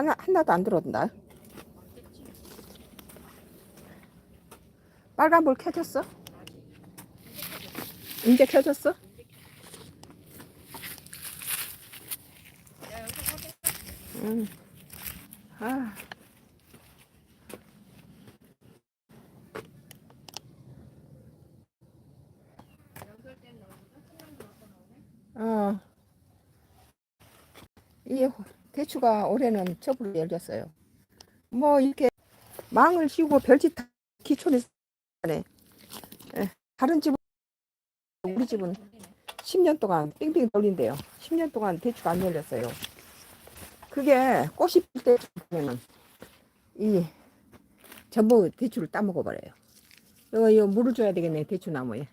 하나 하나도 안 들어온다. 빨간 불 켜졌어? 이제 켜졌어? 응. 아. 어. 이 대추가 올해는 접으로 열렸어요. 뭐 이렇게 망을 씌우고 별짓 다 기촌에 네. 다른 집은 우리 집은 10년 동안 빙빙 돌린대요. 10년 동안 대추가 안 열렸어요. 그게 꽃이 필 때면은 이 전부 대추를 따먹어 버려요. 이거, 이거 물을 줘야 되겠네 대추 나무에.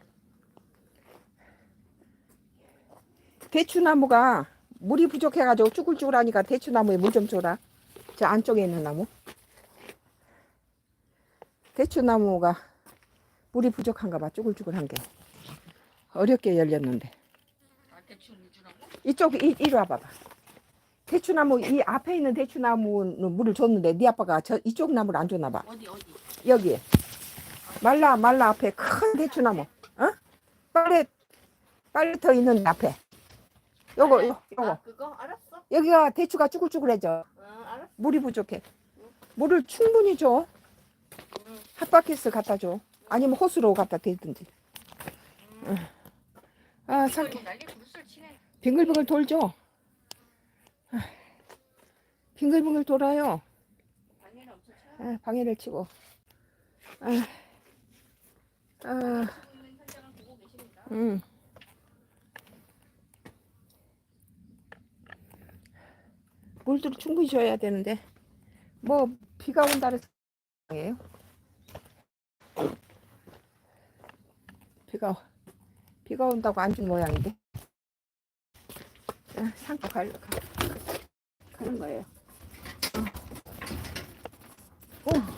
대추 나무가 물이 부족해가지고 쭈글쭈글하니까 대추 나무에 물 좀 줘라. 저 안쪽에 있는 나무. 대추 나무가 물이 부족한가 봐 쭈글쭈글한 게 어렵게 열렸는데? 이쪽 이, 이리 와봐봐. 대추나무 이 앞에 있는 대추나무는 물을 줬는데 네 아빠가 저 이쪽 나무를 안 줬나 봐. 어디 어디? 여기 말라 말라 앞에 큰 대추나무. 어? 빨래 빨래 터 있는 앞에. 요거 요, 요거 아, 그거 알았어? 여기가 대추가 쭈글쭈글해져. 어, 알았어. 물이 부족해. 물을 충분히 줘. 응. 핫바켓을 갖다 줘. 아니면 호수로 갖다 대든지. 응. 아, 상 이거 난리 구슬 치네. 빙글빙글 돌죠. 아, 빙글빙글 돌아요. 방해는 쳐. 아, 방해를 치고. 아, 아, 하고 있는 현장을 보고 계십니다. 음. 물도 충분히 줘야 되는데, 뭐 비가 온다는 상황이에요. 비가 비가 온다고 안 준 모양인데. 아, 상가 갈 가, 가는 거예요. 어. 오.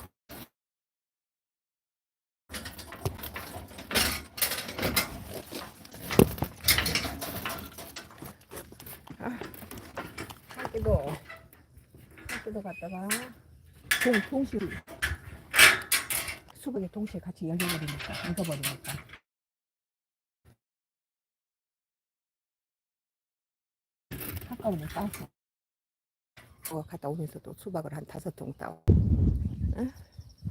한끼도 한끼도 갔다가 동 동시에 수박이 동시에 같이 열려버리니까 익어버리니까. 한꺼번에 따서 어, 갔다 오면서 또 수박을 한 다섯 통 따고 응?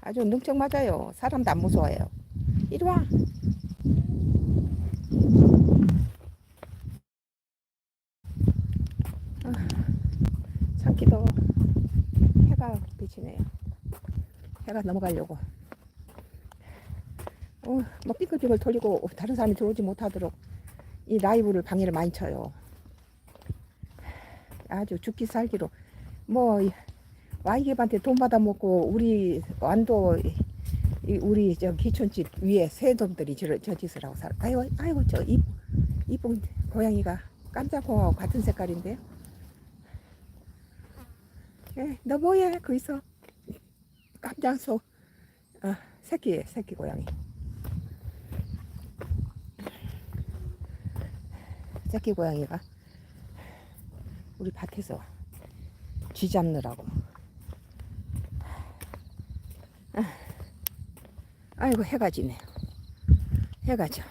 아주 능청 맞아요. 사람도 안 무서워요. 이리 와 산기도 비치네요. 해가 넘어가려고. 어, 뭐 삐글삐글 돌리고 다른 사람이 들어오지 못하도록 이 라이브를 방해를 많이 쳐요. 아주 죽기 살기로 뭐 와이geb한테 돈 받아 먹고 우리 완도 이 우리 저 기촌집 위에 새놈들이 저, 저 짓을 하고 살아. 아이고 아이고 저 이, 이쁜 고양이가 깜짝고하고 같은 색깔인데요. 예, 너 뭐해? 거기서 깜장소 어, 새끼 새끼 고양이. 새끼 고양이가 우리 밭에서 쥐 잡느라고. 아, 아이고 해가 지네. 해가 져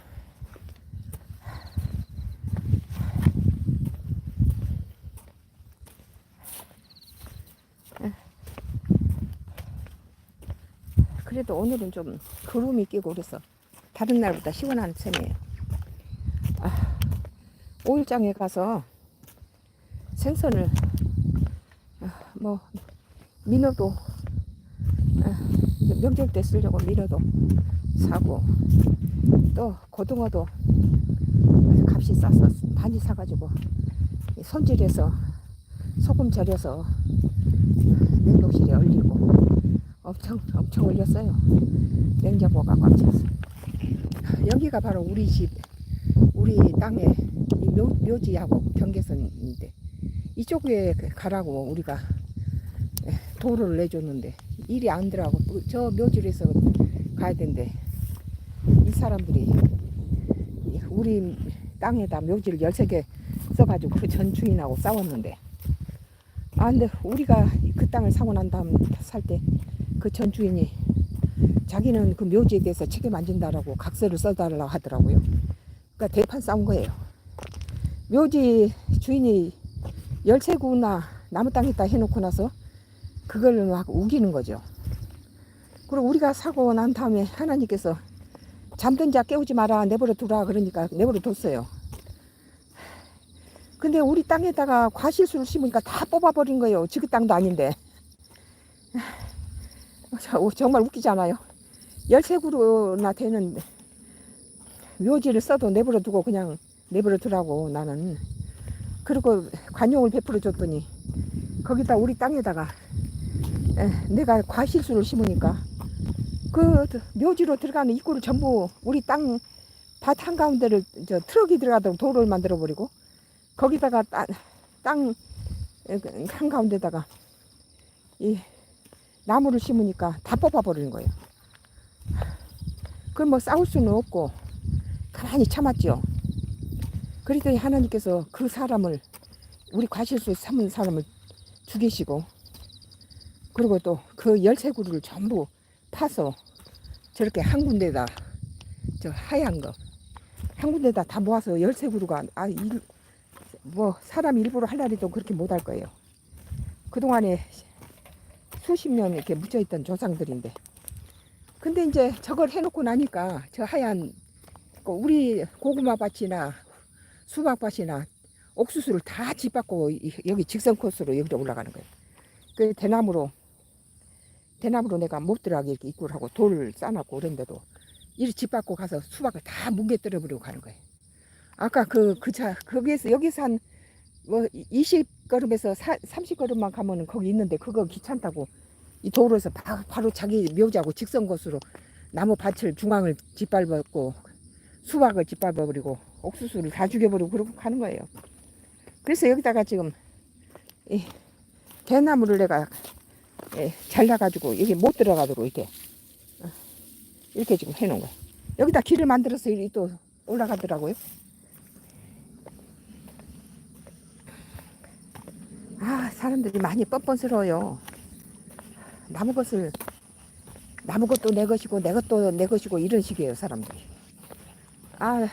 그래도 오늘은 좀 구름이 끼고 그래서 다른 날보다 시원한 셈이에요. 아, 오일장에 가서 생선을 아, 뭐 민어도 아, 명절 때 쓰려고 민어도 사고 또 고등어도 값이 싸서 많이 사가지고 이 손질해서 소금 절여서 냉동실에 얼리고 엄청 엄청 올렸어요. 냉장고가 꽉 찼어. 여기가 바로 우리 집, 우리 땅에 이 묘, 묘지하고 경계선인데 이쪽에 가라고 우리가 도로를 내줬는데 일이 안 들어가고 저 묘지에서 가야 된대. 이 사람들이 우리 땅에다 묘지를 13개 써가지고 그 전 주인하고 싸웠는데 아 근데 우리가 그 땅을 사고 난 다음 살 때 그 전 주인이 자기는 그 묘지에 대해서 책임 안 진다라고 각서를 써달라고 하더라고요. 그러니까 대판 싸운 거예요. 묘지 주인이 열쇠구나 나무 땅에다 해놓고 나서 그걸 막 우기는 거죠. 그리고 우리가 사고 난 다음에 하나님께서 잠든 자 깨우지 마라 내버려 두라 그러니까 내버려 뒀어요. 근데 우리 땅에다가 과실수를 심으니까 다 뽑아버린 거예요. 지그 땅도 아닌데. 정말 않아요? 열세구로나 되는 묘지를 써도 내버려 두고 그냥 내버려 두라고 나는. 그리고 관용을 베풀어 줬더니 거기다 우리 땅에다가 에, 내가 과실수를 심으니까 그 묘지로 들어가는 입구를 전부 우리 땅 밭 한가운데를 저 트럭이 들어가도록 도로를 만들어 버리고 거기다가 땅 한가운데다가 이 나무를 심으니까 다 뽑아버리는 거예요. 그럼 뭐 싸울 수는 없고 가만히 참았죠. 그랬더니 하나님께서 그 사람을 우리 과실수 삼은 사람을 죽이시고 그리고 또 그 열쇠구를 전부 파서 저렇게 한 군데다 저 하얀 거 한 군데다 다 모아서 열쇠구루가 아, 일, 뭐 사람 일부러 할날이도 그렇게 못 할 거예요. 그동안에 수십 년 이렇게 묻혀 있던 조상들인데. 근데 이제 저걸 해놓고 나니까 저 하얀 그 우리 고구마 밭이나 수박 밭이나 옥수수를 다 이- 여기 직선 코스로 여기로 올라가는 거예요. 그 대나무로 대나무로 내가 못 들어가게 이렇게 입구를 하고 돌을 쌓아놨고 그런데도 이리 짓밟고 가서 수박을 다 뭉개뜨려 버리고 가는 거예요. 아까 그, 그 차, 거기에서, 여기서 한, 뭐, 20걸음에서 30걸음만 가면은 거기 있는데 그거 귀찮다고 이 도로에서 바, 바로 자기 묘지하고 직선 곳으로 나무 밭을 중앙을 짓밟았고 수박을 짓밟아버리고 옥수수를 다 죽여버리고 그러고 가는 거예요. 그래서 여기다가 지금 이 대나무를 내가 예, 잘라가지고 여기 못 들어가도록 이렇게 어, 이렇게 지금 해놓은 거예요. 여기다 길을 만들어서 이리 또 올라가더라고요. 아, 사람들이 많이 뻔뻔스러워요. 나무 것을, 나무 것도 내 것이고, 내 것도 내 것이고, 이런 식이에요, 사람들이. 아,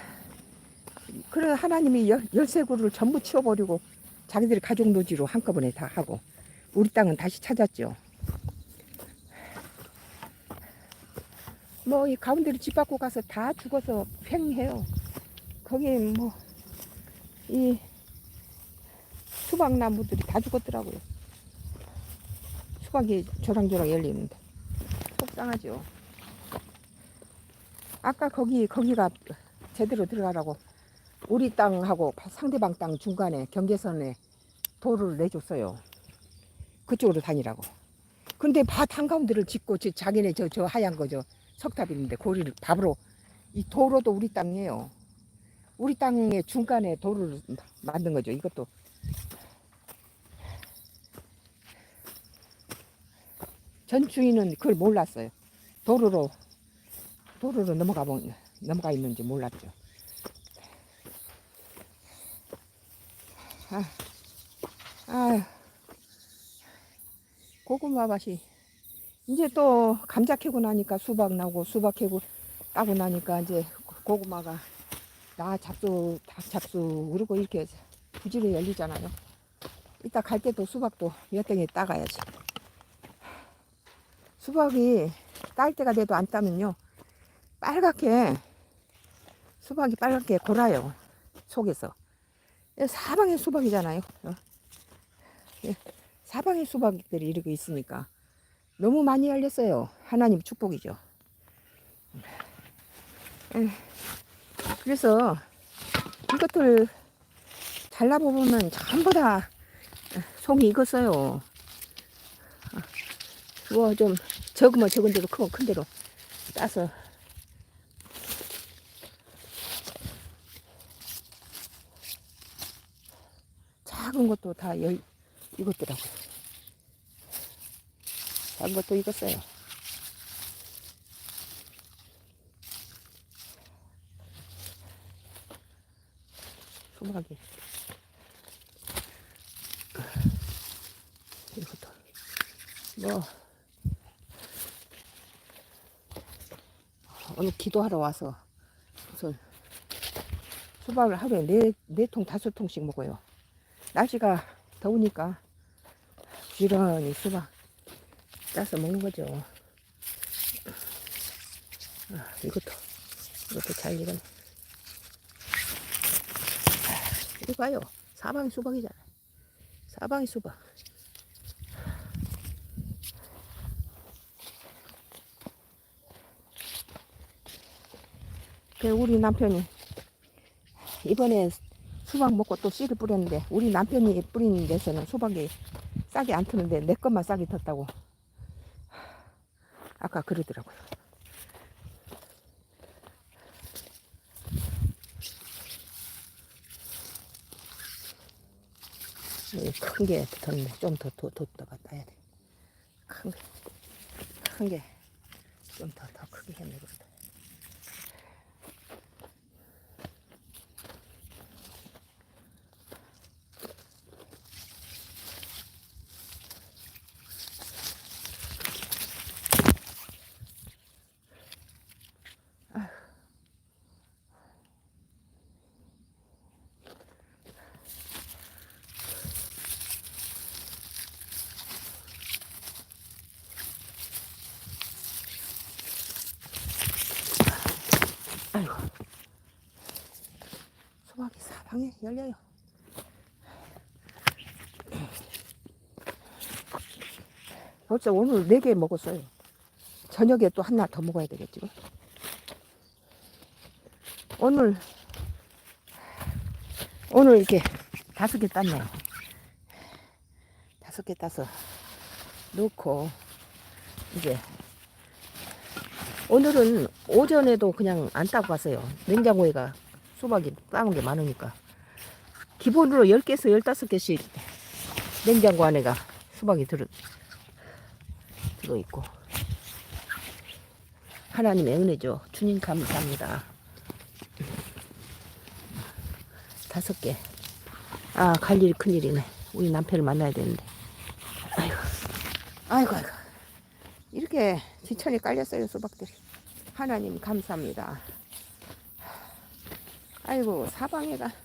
그래, 하나님이 열, 열쇠구를 전부 치워버리고, 자기들이 가족 노지로 한꺼번에 다 하고, 우리 땅은 다시 찾았죠. 뭐, 이 가운데를 집 받고 가서 다 죽어서 팽해요. 거기 뭐, 이, 수박 나무들이 다 죽었더라고요. 수박이 조랑조랑 열리는데 속상하죠. 아까 거기 거기가 제대로 들어가라고 우리 땅하고 상대방 땅 중간에 경계선에 도로를 내줬어요. 그쪽으로 다니라고. 근데 밭 한가운데를 짓고 저 자기네 저, 저 하얀 거죠. 석탑 있는데 고리를 밥으로 이 도로도 우리 땅이에요. 우리 땅의 중간에 도로를 만든 거죠. 이것도 전 주인은 그걸 몰랐어요. 도로로 도로로 넘어가 본 넘어가 있는지 몰랐죠. 아, 아, 고구마 밭이 이제 또 감자 캐고 나니까 수박 나고 수박 캐고 따고 나니까 이제 고구마가 나 잡수 다 잡수 그리고 이렇게 부지런히 열리잖아요. 이따 갈 때도 수박도 몇 덩이 따가야지. 수박이 딸 때가 돼도 안 따면요. 빨갛게 수박이 빨갛게 골아요 속에서. 예, 사방에 수박이잖아요. 어. 예, 사방에 수박들이 이러고 있으니까 너무 많이 열렸어요. 하나님 축복이죠. 예, 그래서 이것들 잘라보면 전부 다 속이 익었어요. 뭐좀 적으면 적은 대로 크면 큰 대로 따서 작은 것도 다 열, 익었더라고요. 작은 것도 익었어요. 수박이. 뭐 오늘 기도하러 와서 무슨 수박을 하루에 네, 네 통, 다섯 통씩 먹어요. 날씨가 더우니까 부지런히 수박 따서 먹는 거죠. 아, 이것도, 이것도 잘 익었네. 아, 이리 봐요. 사방이 수박이잖아요. 사방이 수박. 우리 남편이 이번에 수박 먹고 또 씨를 뿌렸는데 우리 남편이 뿌린 데서는 수박이 싹이 안 트는데 내 것만 싹이 텄다고 아까 그러더라고요. 큰게 텄네. 좀더 뒀다가 따야 돼. 큰 게, 큰 게 좀 더 더 크게 했네 그러다. 아이고. 수박이 사 방에 열려요. 벌써 오늘 네 개 먹었어요. 저녁에 또 하나 더 먹어야 되겠지. 뭐. 오늘, 오늘 이렇게 다섯 개 땄네요. 다섯 개 따서 넣고, 이제 오늘은 오전에도 그냥 안 따고 갔어요. 냉장고에가 수박이 따온 게 많으니까. 기본으로 10개에서 15개씩 냉장고 안에가 수박이 들어, 들어있고. 하나님의 은혜죠. 주님 감사합니다. 다섯 개. 아, 갈 일이 큰일이네. 우리 남편을 만나야 되는데. 아이고, 아이고, 아이고. 이렇게 지천이 깔렸어요, 수박들이. 하나님 감사합니다. 아이고, 사방에가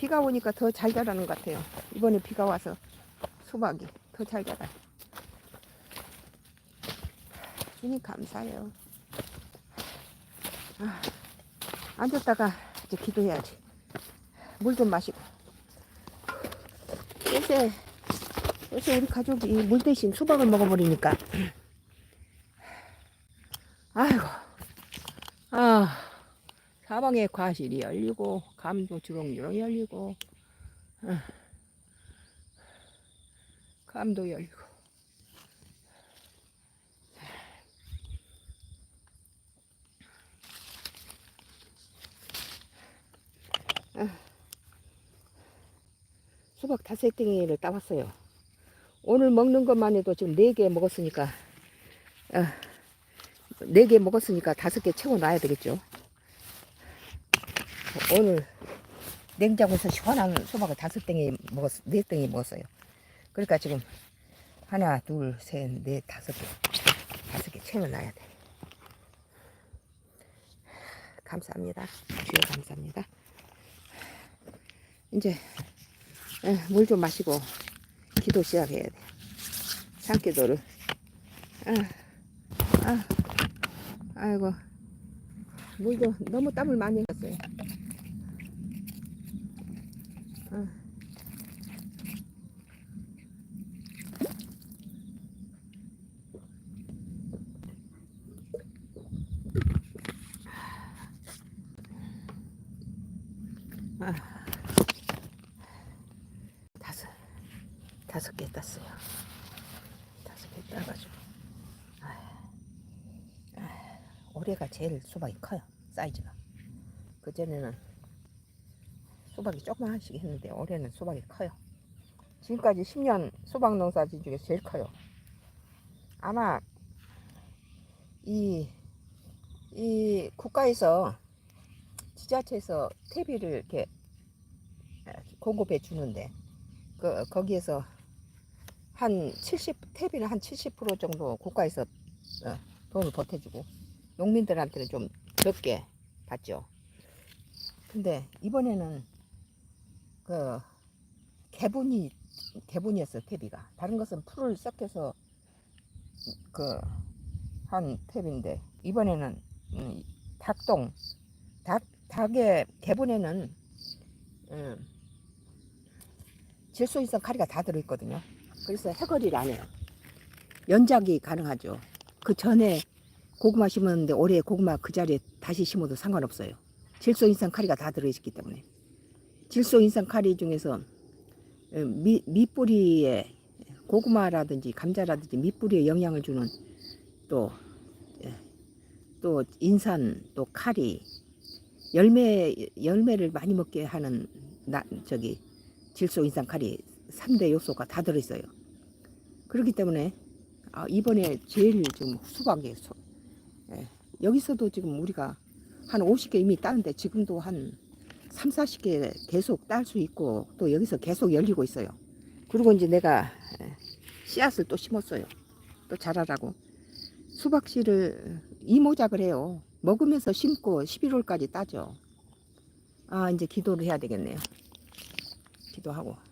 비가 오니까 더 잘 자라는 것 같아요. 이번에 비가 와서 수박이 더 잘 자라요. 주님 감사해요. 아, 앉았다가 이제 기도해야지. 물 좀 마시고. 요새 요새 우리 가족이 물 대신 수박을 먹어버리니까. 아이고. 아, 사방에 과실이 열리고, 감도 주렁주렁 열리고, 아, 감도 열리고. 아, 수박 다섯 땡이를 따왔어요. 오늘 먹는 것만 해도 지금 네 개 먹었으니까 네개 먹었으니까 다섯 개 채워 놔야 되겠죠. 오늘 냉장고에서 시원한 수박을 다섯 땡이 먹었 네 땡이 먹었어요. 그러니까 지금 하나 둘 셋 넷 다섯 개 다섯 개 채워 놔야 돼. 감사합니다. 주여 감사합니다. 이제 물 좀 마시고 기도 시작해야 돼. 산기도를. 아, 아, 아이고. 물도 너무 땀을 많이 흘렸어요. 다섯 개 땄어요. 다섯 개 따가지고. 올해가 제일 수박이 커요. 사이즈가. 그전에는 수박이 조그만씩 했는데 올해는 수박이 커요. 지금까지 10년 수박 농사진 중에 제일 커요. 아마 이, 이 국가에서 지자체에서 퇴비를 이렇게 공급해 주는데 그 거기에서 한 70, 탭이는 한 70% 정도 국가에서 어, 돈을 보태주고 농민들한테는 좀 적게 받죠. 근데 이번에는 그 개분이 개분이었어 탭이가 다른 것은 풀을 섞여서 그 한 탭인데 이번에는 음, 닭똥 닭 닭의 개분에는 음, 질소 이상 카리가 다 들어있거든요. 그래서 해거리를 안 해요. 연작이 가능하죠. 그 전에 고구마 심었는데 올해 고구마 그 자리에 다시 심어도 상관없어요. 질소 인상 카리가 다 들어있기 때문에 질소 인상 카리 중에서 음, 미, 밑뿌리에 고구마라든지 감자라든지 밑뿌리에 영향을 주는 또, 예, 또 인산 또 카리 열매 열매를 많이 먹게 하는 나, 저기 질소 인상 카리 3대 요소가 다 들어있어요. 그렇기 때문에 아, 이번에 제일 지금 수박이 소, 예, 여기서도 지금 우리가 한 50개 이미 따는데 지금도 한 3, 40개 계속 딸 수 있고 또 여기서 계속 열리고 있어요. 그리고 이제 내가 예, 씨앗을 또 심었어요. 또 자라라고. 수박씨를 이모작을 해요. 먹으면서 심고 11월까지 따죠. 아, 이제 기도를 해야 되겠네요. 기도하고.